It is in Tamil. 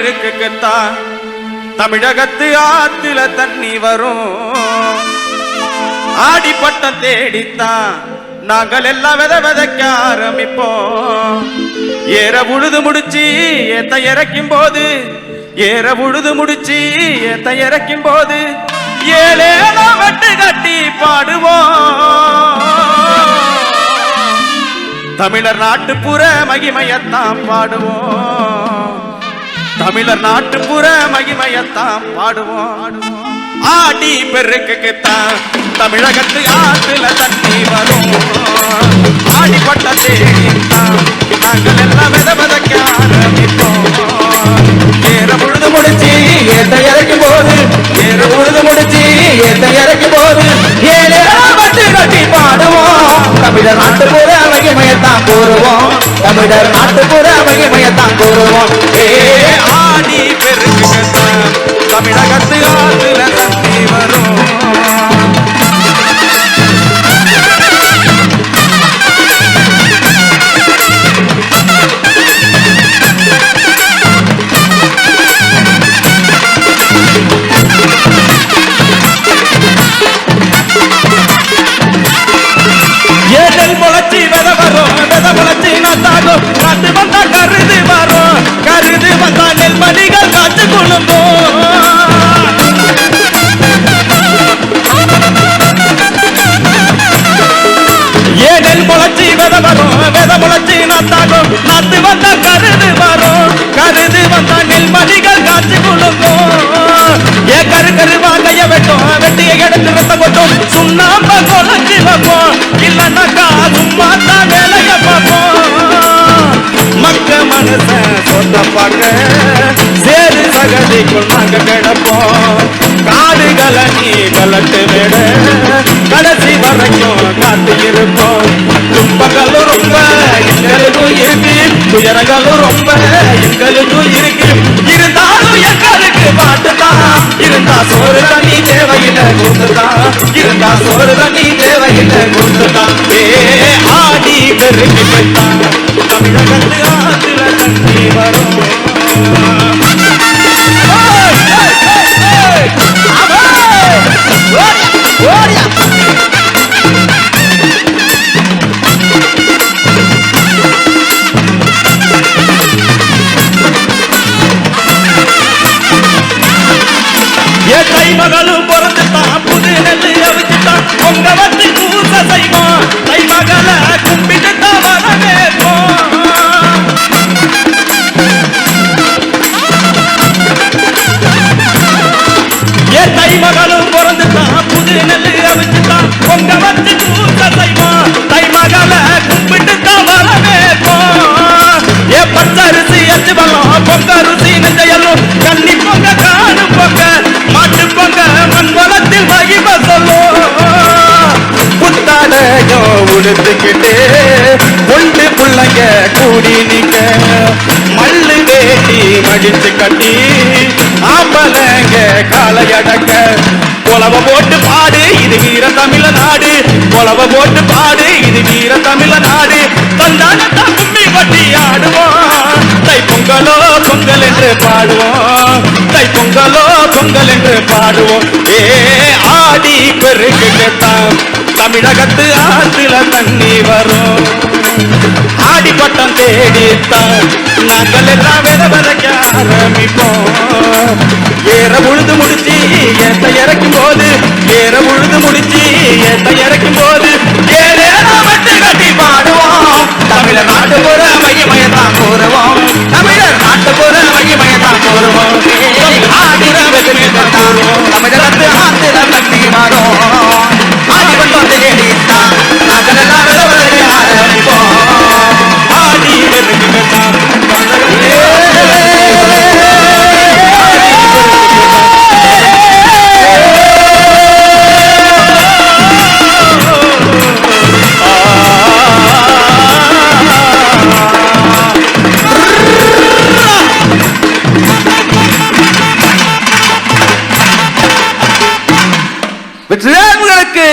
பெருக்குத்தான் தமிழகத்து ஆத்துல தண்ணி வரும். ஆடிப்பட்டம் தேடித்தான். நாங்கள் எல்லாம் வித விதைக்க ஆரம்பிப்போம். ஏற உழுது முடிச்சு ஏத்த இறக்கும் போது ஏற உழுது முடிச்சு ஏத்த இறக்கும் போது ஏழேலோ வெட்டு கட்டி பாடுவோம். தமிழர் நாட்டுப்புற மகிமையத்தான் பாடுவோம். தமிழர் நாட்டுப்புற மகிமையத்தான் பாடுவோம். ஆடி பெருக்குத்தான் தமிழகத்து ஆற்றுல தண்ணி வரும். ஆடிப்பட்ட தேடித்தான் நாங்கள் எல்லாம் வித விதைக்க ஆரம்பிப்போம். ஏற பொழுது முடிச்சு ஏத்த இறக்கும் போது ஏற பொழுது முடிச்சு ஏத்த இறக்கும் போது ஏழு பட்டு கட்டி பாடுவோம். தமிழர் நாட்டுப்புற மகிமையத்தான் கூறுவோம். தமிழர் நாட்டுப்புற மகிமையத்தான் கூறுவோம். ஏ முளைச்சி நட்டாகும் நாத்து வந்தா கருது வரும். கருது வந்தா நெல்மணிகள் காத்து குழும்பும் ஏ கரு கருவா கைய வெட்டும். வெட்டிய எடுத்து ரத்த கொட்டும். சுண்ணாம்ப குழஞ்சி வைப்போம். இல்லைன்னாக்கா சும்மா தான் வேலைய பார்ப்போம். மக்க சொந்த பார்க்க சேரு சகதிக்குள் நாங்க கிடப்போம். காடுகளை நீ கலட்டு விட கடைசி வரைக்கும் காத்து இருப்போம் துயரங்களும் ரொம்ப எங்களுக்கும் இருக்கு. இருந்தாலும் எங்களுக்கு பாட்டுதான் இருந்தா சோறு தண்ணி தேவையில்லை கொடுத்துதான் இருந்தா சோறு தண்ணி தேவையில்லை கொடுத்துதான் ஏ ஆடி பெருக்கு பெற்றான் தமிழகத்து ஆத்துல தண்ணி வரும். பிறந்துட்டான் புது பொங்க வச்சு பூச செய்வோம் தை மகளை கும்பிட்டு தான் வரவேற்போம் ஏ பச்சரிசி அச்சு பழம் பொங்க ருசி நெஞ்சையல்லும் கன்னி பொங்க காணும் பொங்க மாட்டு பொங்க மண் வளத்தில் மகிம சொல்லும் உடுத்துக்கிட்டு கூடி நிக்க. மல்லு வேட்டி மடிச்சு கட்டி ஆம்பளைங்க காலையடக்க கொலவ போட்டு பாடு இது வீர தமிழ நாடு. கொலவ போட்டு பாடு இது வீர தமிழ நாடு. தந்தானத்தான் கும்மி கொட்டி ஆடுவோம். தை பொங்கலோ பொங்கல் என்று பாடுவோம். தை பொங்கலோ பொங்கல் என்று பாடுவோம். ஏ ஆடி பெருக்குத்தான் தமிழகத்து ஆற்றுல தண்ணி வரும். ஆடிப்பட்டம் தேடித்தான். நாங்கள் எல்லாம் வித விதைக்க ஆரம்பிப்போம். ஏற உழுது முடிச்சு ஏத்த இறக்கும் போது ஏற உழுது முடிச்சு ஏத்த வெற்றியாளர்களுக்கு